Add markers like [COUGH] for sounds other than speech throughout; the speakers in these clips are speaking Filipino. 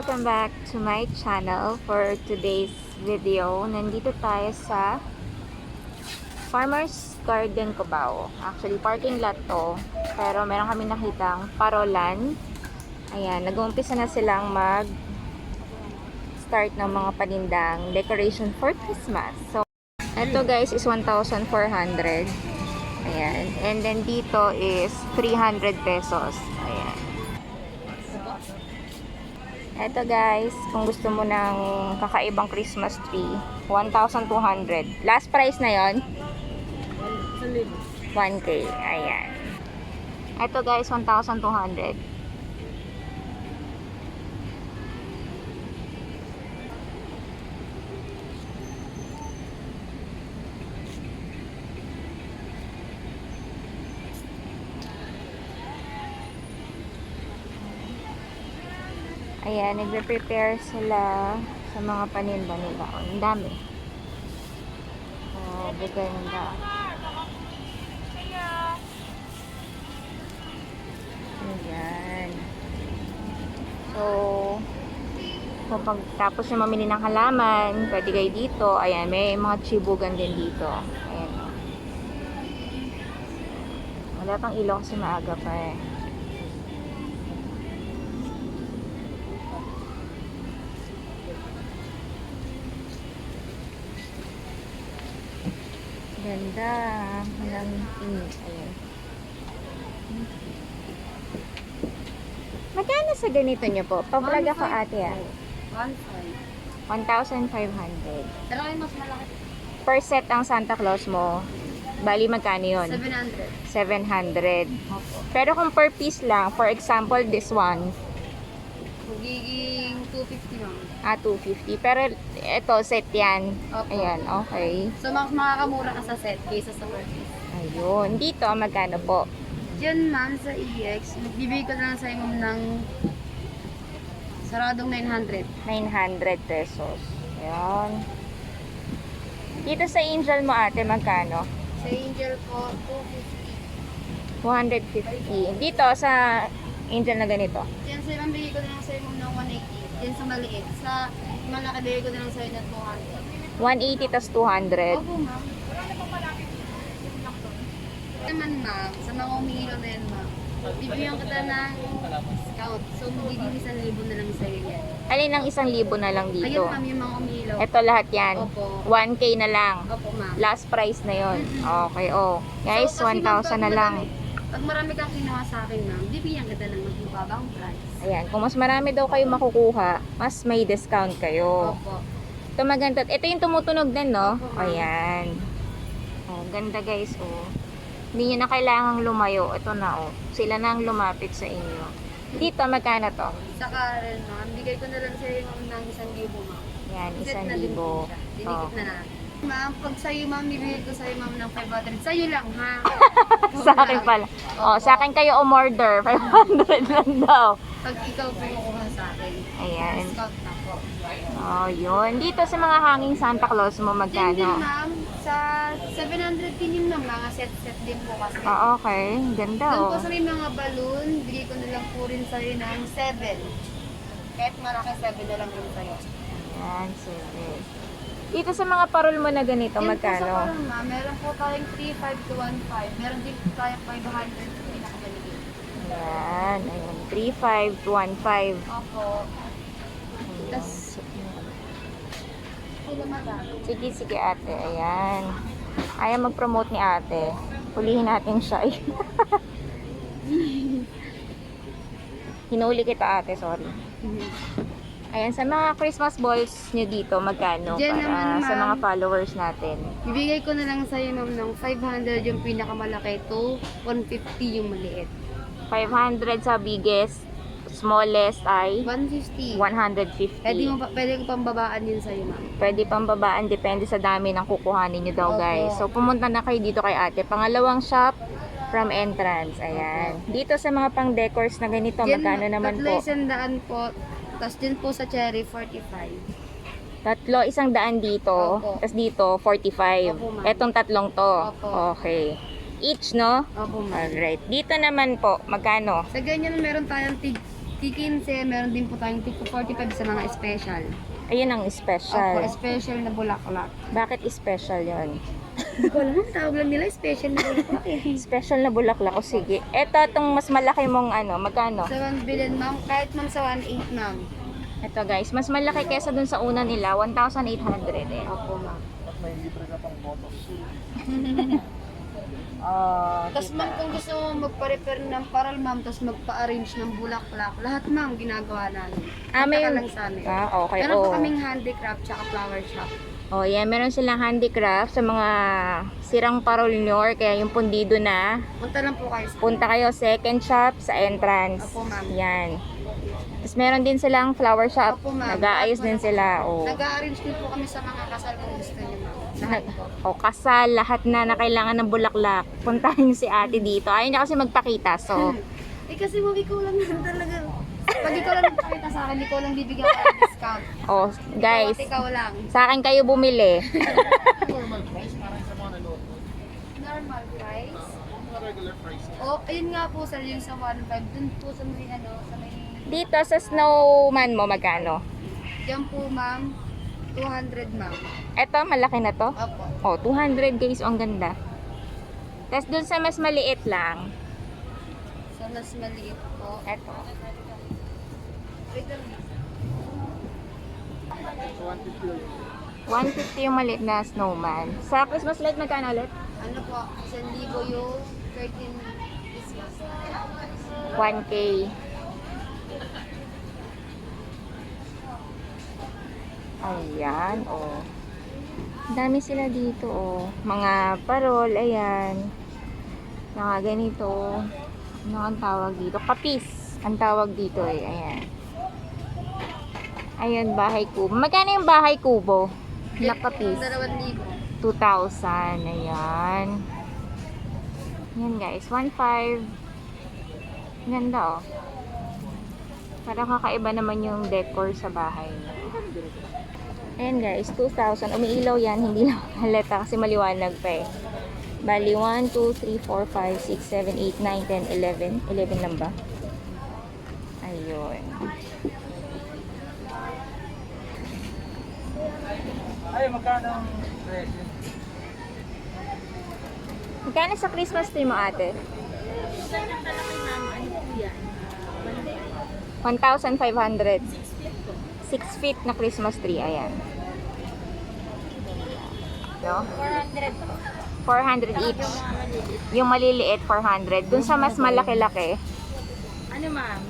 Welcome back to my channel for today's video. Nandito tayo sa Farmer's Garden Cubao. Actually, parking lot to. Pero meron kami nakitang parolan. Ayan, nag-uumpisa na silang mag start ng mga panindang decoration for Christmas. So, ito guys is 1,400. Ayan. And then dito is 300 pesos. Ayan. Eto guys, kung gusto mo ng kakaibang Christmas tree, 1,200. Last price na yon 1K. Ayan. Eto guys, 1,200. Ayan, nagpe-prepare sila sa mga paninda nila. Ang dami. Oh, buganda. Ayan. So, kapag tapos na mamili ng halaman, pwede kayo dito. Ayan, may mga chibugan din dito. Ayan. Wala pang ilaw kasi maaga pa eh. Ganda. Walang init. Ayan. Magkano sa ganito nyo po? Pa-vlog ako ate ah. 1,500. Pero mas malaki. Per set ang Santa Claus mo, bali magkano yun? 700. 700. Opo. Pero kung per piece lang, for example, this one, Magiging 250 ma'am. ah, 250. Pero ito, set yan. Opo. Ayan, okay. So mas makakamura ka sa set kaysa sa piece. Ayun. Dito, magkano po? Diyan ma'am sa EX, magbibigay ko na lang sa'yo ma'am ng saradong 900. 900 pesos. Ayan. Dito sa Angel mo ate, magkano? Sa Angel po, 250. 250. Dito sa Angel na ganito. Diyan sa'yo ma'am, bigay ko na lang sa'yo ng 180. Diyan sa maliit. Sa malaki, bigay ko na lang sa'yo ng 200. 180 tas 200. Opo ma'am. Naman ma'am, sa mga umihilo na yan ma'am, bibigyan kita ng discount. So magiging 1,000 na lang sa'yo yan. Alin ang isang libo na lang Ayun dito? ma'am yung mga umiilaw. Ito lahat yan. Opo. 1K na lang. Opo ma'am. Last price na yon. Okay, oh. Guys, So, kasi ma'am, 1,000 pag na lang. marami- Pag marami kang kinuha sa akin ma'am, bibigyan kita ng mas mababang price. Ayan, kung mas marami daw kayo makukuha, mas may discount kayo. Opo. Ito maganda. Ito yung tumutunog din, no? Opo. Ayan. Oh, ganda guys, oh. Hindi nyo na kailangang lumayo. Ito na, oh. Sila na ang lumapit sa inyo. Dito, magkano to? Sa Karen ma'am, bigay ko na lang sa'yo ma'am ng 1,000 ma'am. Yan, Set isang na libo. Dinikit Oh. na natin. Ma'am, pag sa'yo ma'am, bibigay ko sa'yo ma'am ng 500. Sa'yo lang ha. [LAUGHS] sa akin pala. Oh, sa akin kayo umorder. [LAUGHS] 500 lang daw. Pag ikaw kumukuha sa akin, Ayan. discount na po. Oh, yun. Dito sa mga hanging Santa Claus mo, Diyan din magkano? ma'am, sa 700 din yun ma'am, mga set-set din po kasi. Ah, okay. Ganda, Doon oh. po sa may mga balloon, bigay ko na lang po rin sa'yo ng 7. Kahit malaki 7 na lang rin sa'yo. Yan, sige. Dito sa mga parol mo na ganito, Yan po sa magkano? parang ma'am, meron po tayong 3.5 to 1.5. Meron din po tayong 500 sa pinakamaligid. Yan, ayun. 3.5 to 1.5. Opo. Madam. Sige, sige ate. Ayan. Ayaw mag-promote ni ate. Hulihin natin siya. [LAUGHS] Hinuli kita ate, sorry. Ayan, sa mga Christmas balls nyo dito, magkano? Diyan para naman, sa mga followers natin. Bibigay ko na lang sa'yo ma'am ng 500 yung pinakamalaki to 150 yung maliit. 500 sa biggest, smallest ay 150. 150. Pwede, mo, pa- pwede ko pang babaan yun sa'yo ma'am. Pwede pang babaan, depende sa dami ng kukuhanin nyo daw Opo. guys. So pumunta na kayo dito kay ate. Pangalawang shop from entrance. Ayan. Dito sa mga pang decors na ganito, Diyan, magkano naman tatlo po? isang daan po. Tapos din po sa cherry, 45. Tatlo, isang daan dito. Opo. Tapos dito, 45. Opo, ma'am. Etong tatlong to. Opo. Okay. Each, no? Opo ma'am. Alright. Dito naman po, magkano? Sa ganyan, meron tayong tig T15, meron din po tayong T45 sa mga special. Ayun ang Opo, special. special na bulaklak. Bakit special yon? Hindi ko alam, ang tawag lang nila, special na bulaklak eh. [LAUGHS] Special na bulaklak. O sige. Ito, itong mas malaki mong ano, magkano? Sa 1 billion, ma'am, kahit ma'am sa 1.8, ma'am. Ito guys, mas malaki kesa dun sa una nila, 1,800 eh. Opo, ma'am. Oh, Tapos ma'am, kung gusto mo magpa-repair ng paral, ma'am, tapos magpa-arrange ng bulaklak, lahat ma'am, ginagawa namin. Ah, may... Ka lang sa amin. Ah, okay. Meron po oh. kaming handicraft tsaka flower shop. Oh, yan. Meron silang handicraft sa mga sirang parol nyo or kaya yung pundido na. Punta lang po kayo sa Punta kayo second shop sa entrance. Opo, ma'am. Yan. Tapos meron din silang flower shop. Opo, ma'am. Nag-aayos din sila. Oh. Nag-arrange din po kami sa mga kasal kung gusto niyo, ma'am. Lahat po. [LAUGHS] O kasal, lahat na na kailangan ng bulaklak. Puntahin niyo si ate dito. Ayaw niya kasi magpakita. So, Eh kasi ma'am, ikaw lang talaga. Pag ikaw lang nagpakita sa akin, ikaw lang bibigyan ko [LAUGHS] discount. oh, guys, Bawat ikaw lang. sa akin kayo bumili. [LAUGHS] Normal price? Oh, ayun nga po sa yung sa 1.5. Dun po sa may ano, sa may... Dito sa snowman mo, magkano? Diyan po ma'am, 200 ma'am. Eto, malaki na to. Opo. Oh, 200 guys. Oh, ang ganda. Tapos dun sa mas maliit lang. So, mas maliit po. Eto. Wait lang. 150 yung maliit na snowman. Sa Christmas light, magkano ulit? Ano po, 1,000 yung 13 Christmas. 1K. Ayan, oh. Dami sila dito, oh. Mga parol, ayan. Mga ganito. Ano ang tawag dito? Kapis. Ang tawag dito, eh. Ayan. Ayan, bahay kubo. Magkano yung bahay kubo? Na kapis. 2,000. 2,000. Ayan. Yan guys. 1,500. Ganda oh. Para kakaiba naman yung decor sa bahay niyo. Ayan guys. 2,000. Umiilaw yan. Hindi [LAUGHS] lang halata kasi maliwanag pa eh. Bali, 1, 2, 3, 4, 5, 6, 7, 8, 9, 10, 11. 11 lang ba? Ayun. Ay, magkano ang presyo? Magkano sa Christmas tree mo ate? 1,500. 6 feet na Christmas tree. Ayan. No? 400 each. Yung maliliit, 400. Dun sa mas malaki-laki, Ano ma'am?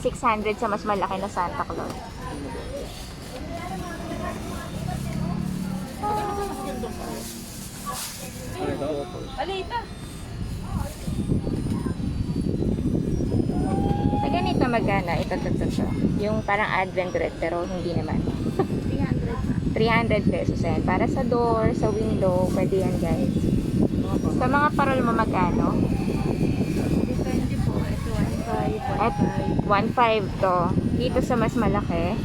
600. 600 sa mas malaki na Santa Claus. Alita. Sa ganito magkano? Ito, ito, ito, ito. Yung parang advent red, pero hindi naman. [LAUGHS] 300 300 pesos yan. Para sa door, sa window, pwede yan guys. Sa mga parol mo magkano? Depende po. Ito, 1.5. At 1.5 to. Dito sa mas malaki,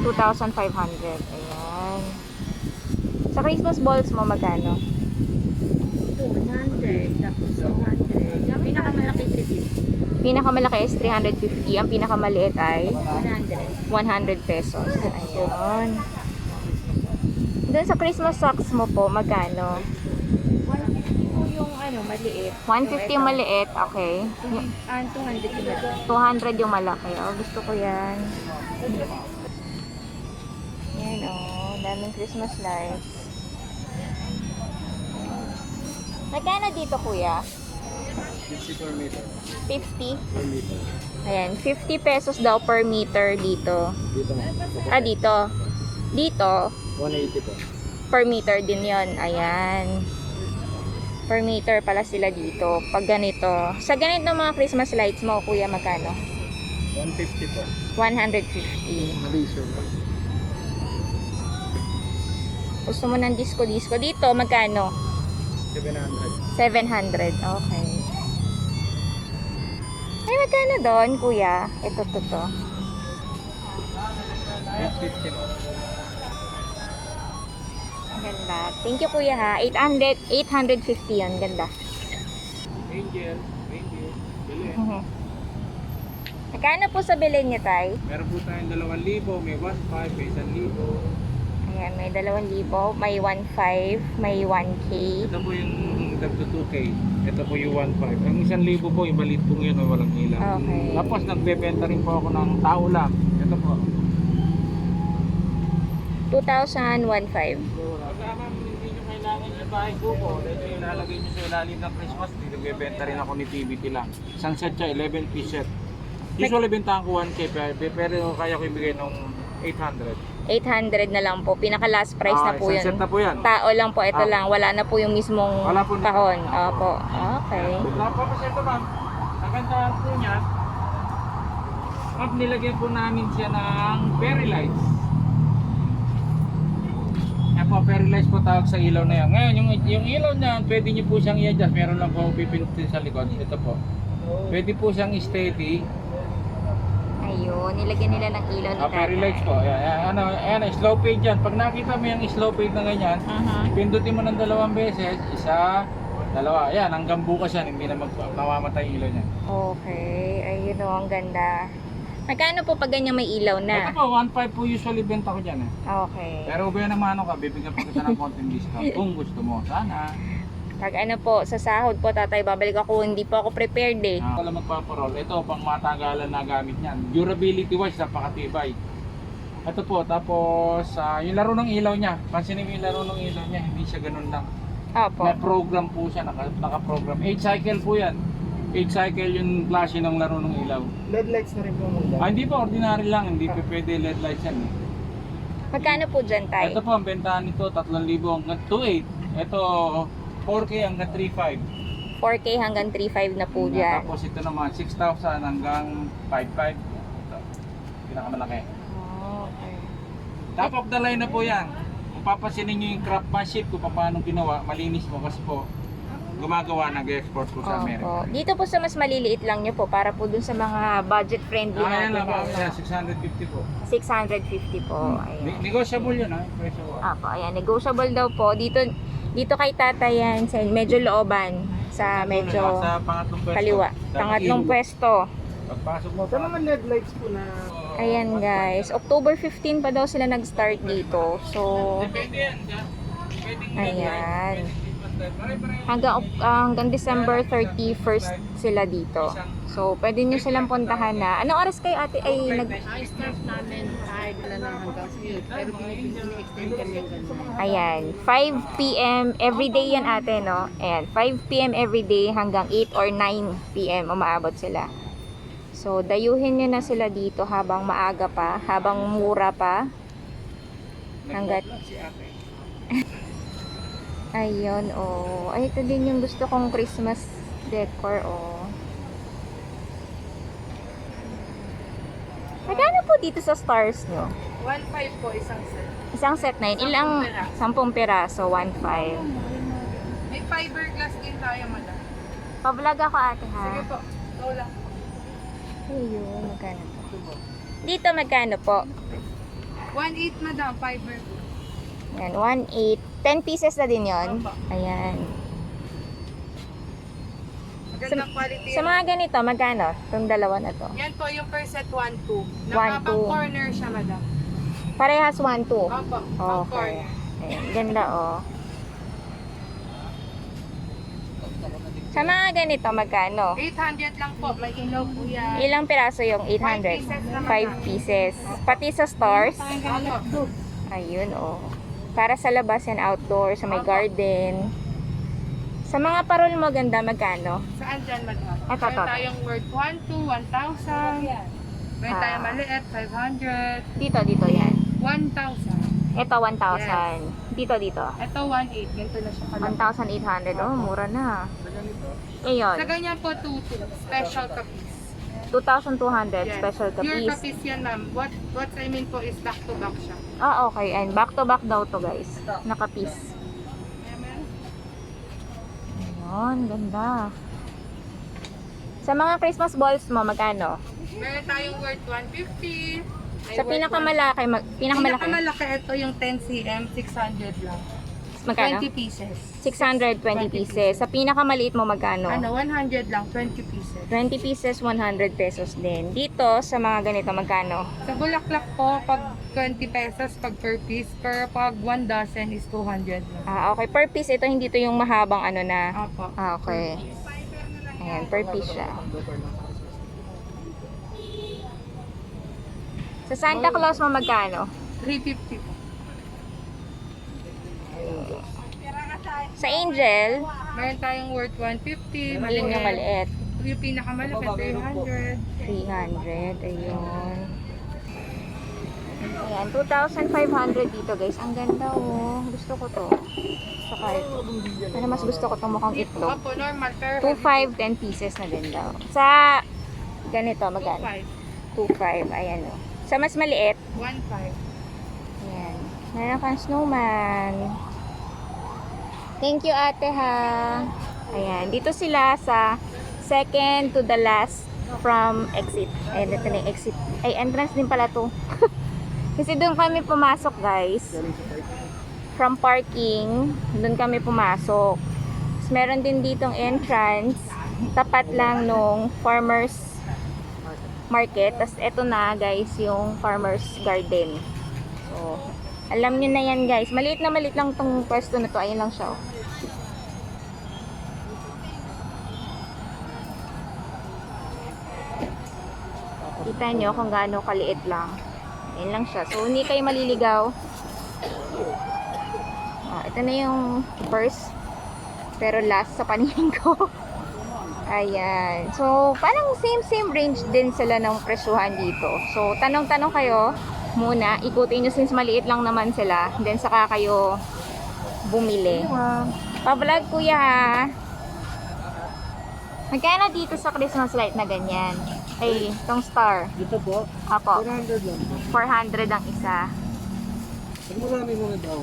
2,500. Ayan. Sa Christmas balls mo magkano? 200. Tapos 200. Yung pinakamalaki 350. Pinakamalaki is 350. Ang pinakamaliit ay 100. 100 pesos. Ayun. Doon sa Christmas socks mo po, magkano? 150 po yung ano, maliit. 150 yung maliit, okay. Y- Ah, 200 yung maliit. 200 yung malaki. Oh, gusto ko yan. Yan oh, daming Christmas lights. Magkano dito kuya? 50 per meter. 50? Per meter. Ayan, 50 pesos daw per meter dito. Dito mo. Ah, dito. Dito, 180 po. per meter din yon Ayan. Per meter pala sila dito. Pag ganito. Sa ganito mga Christmas lights mo, kuya, magkano? 150 po. 150. Malisyo po. Gusto mo ng disco-disco. Dito, magkano? 700. 700. Okay. Ay, magkano doon, kuya? Ito, to, to. 850 po. Ganda. Thank you, kuya, ha. 800, 850 yun. Ganda. Angel. Angel. Bili. Mhm. Magkano po sa bilhin niya, Tay? Meron po tayong 2,000, may 1,500, may 1,000. Ayan, may 2,000, may 1,500, may 1K. Ito po yung tag to 2K. Ito po yung 1,500. Ang 1,000 po, yung maliit pong yun, walang ilaw. Okay. Tapos nagbebenta rin po ako ng tao lang. Ito po. 2,000, 1,500. Pagka ma'am, hindi nyo kailangan yung bahay ko po. Ito yung ilalagay nyo sa ilalim ng Christmas. Dito nagbebenta rin ako ni TBT lang. Isang set siya, 11 piece set. Usually bentahan ko 1K pero, pero kaya ko ibigay ng 800. 800 na lang po. Pinaka last price na Ah, po isang yun. set na po yan. Tao lang po, ito Ah. lang. Wala na po yung mismong Wala po na- kahon. Opo. Okay. Ito ma'am, nagandahan po niya. Ma'am, nilagyan po namin siya ng fairy lights. Yan po, fairy lights po tawag sa ilaw na yan. Ngayon, yung, yung ilaw na yan, pwede niyo po siyang i-adjust. Meron lang po pipindutin sa likod. Ito po. Pwede po siyang steady. Ayun, nilagyan nila ng ilaw ni Ah, fairy lights po. Ayan, ayan, ano, ayan, slow fade yan. Pag nakita mo yung slow fade na ganyan, Mhm. pindutin mo ng dalawang beses. Isa, dalawa. Ayan, hanggang bukas yan. Hindi na mag, mamamatay yung ilaw niya. Okay. Ayun o, ang ganda. Magkano po pag ganyan may ilaw Ito na? po, 1.5 po usually benta ko dyan eh. Okay. Pero kung naman ano ka, bibigyan pa kita ng konting discount [LAUGHS] kung gusto mo. Sana. Pag ano po, sa sahod po, tatay, babalik ako. Hindi po ako prepared eh. Uh, wala magpaparol. Ito, pang matagalan na gamit niyan. Durability wise, napakatibay. Ito po, tapos ah, yung laro ng ilaw niya. Pansinin mo yung laro ng ilaw niya, hindi siya ganun lang. Opo. May program po siya, naka, naka-program. 8 cycle po yan. 8 cycle yung klase ng laro ng ilaw. LED lights na rin po muna. Ah, hindi pa, ordinary lang. Hindi pa pwede LED lights yan. eh. Magkano po dyan, tay? Ito po, ang bentahan nito, 3,000 hanggang 2,800. Ito, 4K hanggang 3,500. 4K hanggang 3.5 na po dyan. Tapos ito naman, 6,000 hanggang 5,500. Ito, pinakamalaki. Oh, okay. Top of the line na po yan. Kung papansinin nyo yung craftsmanship kung paano ginawa, malinis po kasi po gumagawa, nag-export po sa Amerika. Opo. Dito po sa mas maliliit lang nyo po para po dun sa mga budget friendly Ah, yan natin. lang po, ano, yan, 650 po. 650 po. Ne- Ayan. negotiable yun ha, yung presyo po. Apo, ayan. Negotiable daw po. Dito dito kay tata yan. Sa medyo looban. Sa medyo sa pangatlong pwesto. kaliwa. Sa Pangatlong pwesto. Pagpasok mo Ito pa. naman LED lights po na Ayan guys. October 15 pa daw sila nag-start dito. So, Depende yan. dyan. Pwedeng Ayan. Hanggang, hanggang December 31st sila dito. So, pwede nyo silang puntahan na. Anong oras kayo ate ay nag... Ang start namin kahit wala na hanggang 8. Pero pinag-extend kami yung ganun. Ayan, 5 p.m. everyday yan ate, no? Ayan, 5 p.m. everyday hanggang 8 or 9 p.m. umaabot sila. So, dayuhin nyo na sila dito habang maaga pa, habang mura pa. Hanggat... Ayun, oh. Ay, ito din yung gusto kong Christmas decor, oh. Magkano po dito sa stars nyo? 1.5 po isang set. Isang set na yun. Ilang? Sampung piraso. 10 piraso, 1.5. May fiberglass din tayo, madam. Pa-vlog ako ate ha. Sige po, go lang. Ayun, magkano po? Dito magkano po? 1.8 madam, fiber. Yan, 1.8. 10 pieces na din yon. Ayan. Magandang quality. Sa mga ganito, magkano? Itong dalawa na to. Yan po yung per set 1.2. One, Nakapang two. corner siya, madam. Parehas 1.2. Opo, Okay. Ayan, ganda oh. Sa mga ganito, magkano? 800 lang po, may ilaw po yan. Ilang piraso yung 800? 5 pieces. Pati sa? Opo. Ayun, oh. Para sa labas yan, outdoor, sa may garden. Sa mga parol mo, ganda, magkano? Saan dyan, madam? Ito, Meron to. tayong worth 1 to 1,000. Meron tayong maliit, 500. Dito, dito yan. 1,000. Ito, 1,000. Dito, dito. Ito, 1,800. Ganito na siya kalaki. 1,800. Oh, mura na. Sa Ngayon, ganyan po, 2,2. Special kapis. 2,200 Yes. special Pure kapis. kapis yan, ma'am. What, what I mean po is back to back siya. Ah, okay. And back to back daw to, guys. Nakapis. Ayun, ganda. Sa mga Christmas balls mo, magkano? Meron tayong worth 150. May Sa worth pinakamalaki, mag, 1- pinakamalaki, Pinakamalaki ito yung 10 cm, 600 lang. magkano? 20 pieces. 620 pieces. Sa pinakamaliit mo magkano? Ano, 100 lang, 20 pieces. 20 pieces, 100 pesos din. Dito, sa mga ganito, magkano? Sa bulaklak po, pag 20 pesos pag per piece, pero pag 1 dozen is 200 lang. Ah, okay. Per piece, ito hindi to yung mahabang ano na. Apo. Ah, okay. Ayan, per piece siya. Sa Santa Claus mo magkano? 350 po. Sa Angel, Meron tayong worth 150, yun yung maliit. Yung pinakamalaki, 300. 300, ayun. Ayan, 2,500 dito guys. Ang ganda oh. Gusto ko to. Saka ito. Ano mas gusto ko to mukhang itlog. Opo, normal, pero 2,500, 10 pieces na din daw. Sa ganito, magkano? 5. 2,500, ayan oh. Sa mas maliit, 1.5. ayan. Meron kang snowman. Thank you ate ha. Ayan, dito sila sa second to the last from exit. Ayan, ito na yung exit. Ay, entrance din pala to. [LAUGHS] Kasi doon kami pumasok guys. From parking, doon kami pumasok. Tapos meron din ditong entrance. Tapat lang nung farmer's market. Tapos eto na guys, yung farmer's garden. So, alam nyo na yan guys. Maliit na maliit lang tong pwesto na to. Ayun lang siya. oh. Kita nyo kung gaano kaliit lang. Ayun lang siya. So, hindi kayo maliligaw. Ah, ito na yung first. Pero last sa paningin ko. [LAUGHS] Ayan. So, parang same-same range din sila ng presyuhan dito. So, tanong-tanong kayo muna. Ikutin nyo since maliit lang naman sila. Then, saka kayo bumili. Pa-vlog kuya ha. Magkano dito sa Christmas light na ganyan? Ay, tong star. Dito po, Apo, 400 lang. 400 ang isa. Pag marami mga daw.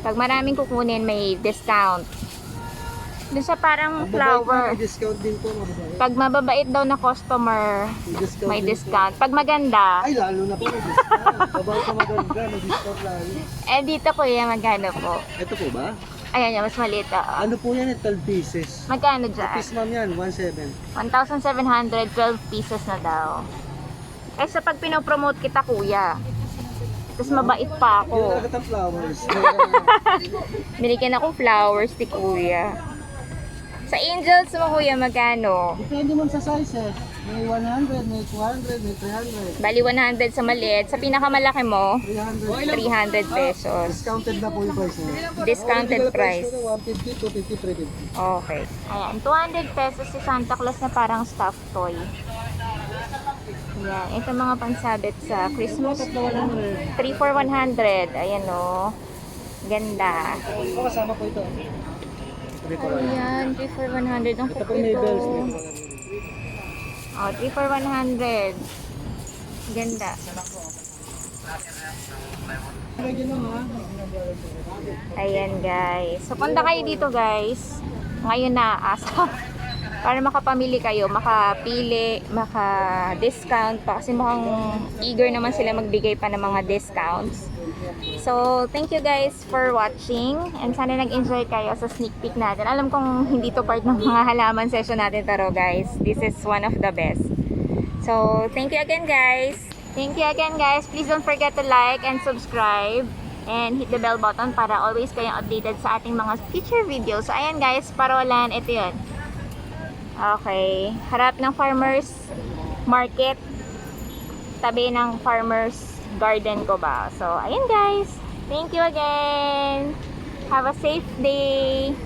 Pag maraming kukunin, may discount. Doon sa parang Ang flower. po, May discount din po mga babae. Pag mababait daw na customer, May discount may din po. discount. Pag maganda, Ay, lalo na po may discount. Babae ka maganda, may discount lalo. eh dito kuya, magkano po? Ito po ba? Ayan yan, mas maliit. oo. Ano po yan? 12 pieces. Magkano Piece dyan? ma'am yan, 1.7. 1,712 pieces na daw. Eh sa pag pinopromote kita kuya, tapos mabait pa Yung ako. agad ang flowers. [LAUGHS] Binigyan akong flowers ni kuya. Sa angels mo kuya, magkano? Depende man sa sizes. May 100, may 200, may 300. Bali 100 sa maliit. Sa pinakamalaki mo, 300. 300 pesos. Discounted na po yung price niya. Discounted price. ko na 150, 250, 350. Okay. Ayan, 200 pesos si Santa Claus na parang stuffed toy. Ayan, ito mga pansabit sa Christmas. 3 for 100. Ayan o. Ganda. Ito kasama po ito. Ayan, 3 for 100. Ang Ito po may bells. Oh, 3 for 100. Ganda. Ayan guys. So punta kayo dito guys. Ngayon na [LAUGHS] asa. Para makapamili kayo, makapili, maka-discount pa. Kasi mukhang eager naman sila magbigay pa ng mga discounts. So, thank you guys for watching. And sana nag-enjoy kayo sa sneak peek natin. Alam kong hindi to part ng mga halaman session natin pero guys, this is one of the best. So, thank you again guys. Thank you again guys. Please don't forget to like and subscribe and hit the bell button para always kayong updated sa ating mga future videos. So, ayan guys, parolan, ito yun. Okay. Harap ng farmer's market. Tabi ng farmer's garden ko ba. So, ayan guys. Thank you again. Have a safe day.